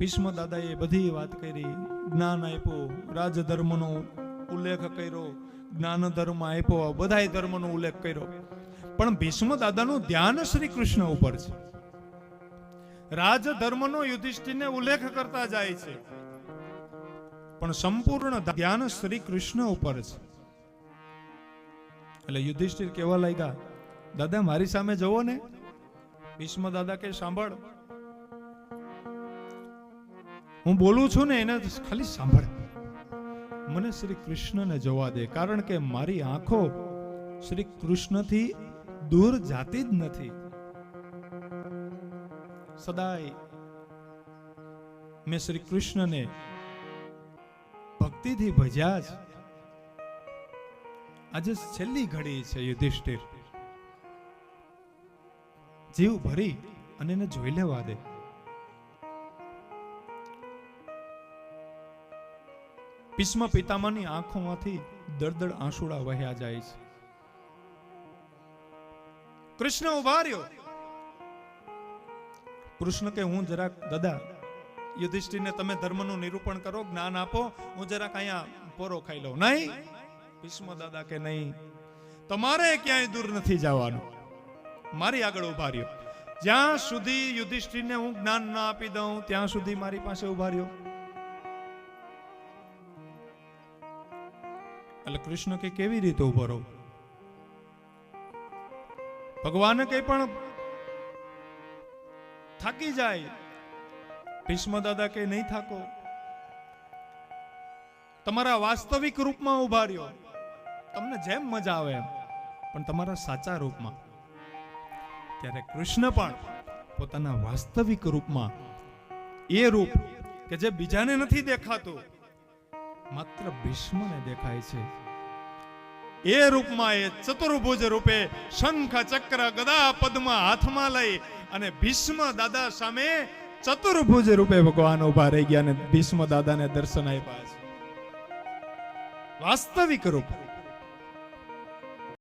ભીષ્મ દાદાએ બધી વાત કરી, જ્ઞાન આપ્યું, રાજધર્મનો ઉલ્લેખ કર્યો, જ્ઞાન ધર્મ આપ્યો બધા ધર્મનો ઉલ્લેખ કર્યો. પણ ભીષ્મ દાદાનું ધ્યાન શ્રી કૃષ્ણ ઉપર છે. રાજધર્મનો યુધિષ્ઠિરને ઉલ્લેખ કરતા જાય છે. પણ સંપૂર્ણ ધ્યાન શ્રી કૃષ્ણ ઉપર છે. એટલે યુધિષ્ઠિર કેવા લાગ્યા, દાદા, મારી સામે જવો ને. ભીષ્મ દાદા કે સાંભળ હું બોલું છું ને એને ખાલી સાંભળ. મને શ્રી કૃષ્ણને જોવા દે, કારણ કે મારી આંખો શ્રી કૃષ્ણથી દૂર જાતી જ નથી. સદાય મેં શ્રી કૃષ્ણને ભક્તિથી ભજ્યા જ. આજે છેલ્લી ઘડી છે યુધિષ્ઠિર. જીવ ભરી અને એને જોઈ લેવા દે. ભીષ્મ પિતામાની આંખોમાંથી દળદળ આંસુડા વહ્યા જાય છે. કૃષ્ણ ઊભા રહ્યો કૃષ્ણ કે, હું જરાક, દાદા, યુધિષ્ઠિરને તમે ધર્મનું નિરૂપણ કરો, જ્ઞાન આપો, હું જરાક અહીંયા પોરો ખાઈ લઉં. નહીં. ભીષ્મ દાદા કે, નહીં. તમારે ક્યાંય દૂર નથી જવાનું. મારી આગળ ઊભા રહ્યો જ્યાં સુધી યુધિષ્ઠિરને હું જ્ઞાન ના આપી દઉં, ત્યાં સુધી મારી પાસે ઊભા રહ્યો એટલે કૃષ્ણ કે કેવી રીતે ઊભો રહો? ભગવાન કઈ પણ થાકી જાય, ભીષ્મ દાદા કે નહીં થાકો? તમારા વાસ્તવિક રૂપમાં ઊભા રહ્યો. તમને જેમ મજા આવે એમ. પણ તમારા સાચા રૂપમાં. ત્યારે કૃષ્ણ પણ પોતાના વાસ્તવિક રૂપમાં એ રૂપ કે જે બીજાને નથી દેખાતું માત્ર ભીષ્મને દેખાય છે. એ રૂપમાં એ ચતુર્ભુજ રૂપે શંખ, ચક્ર, ગદા, પદમાં હાથમાં લઈ અને ભીષ્મ દાદા સામે ચતુર્ભુજ રૂપે ભગવાન ઊભા રહી ગયા અને ભીષ્મ દાદાને દર્શન આપ્યા છે. વાસ્તવિક રૂપ.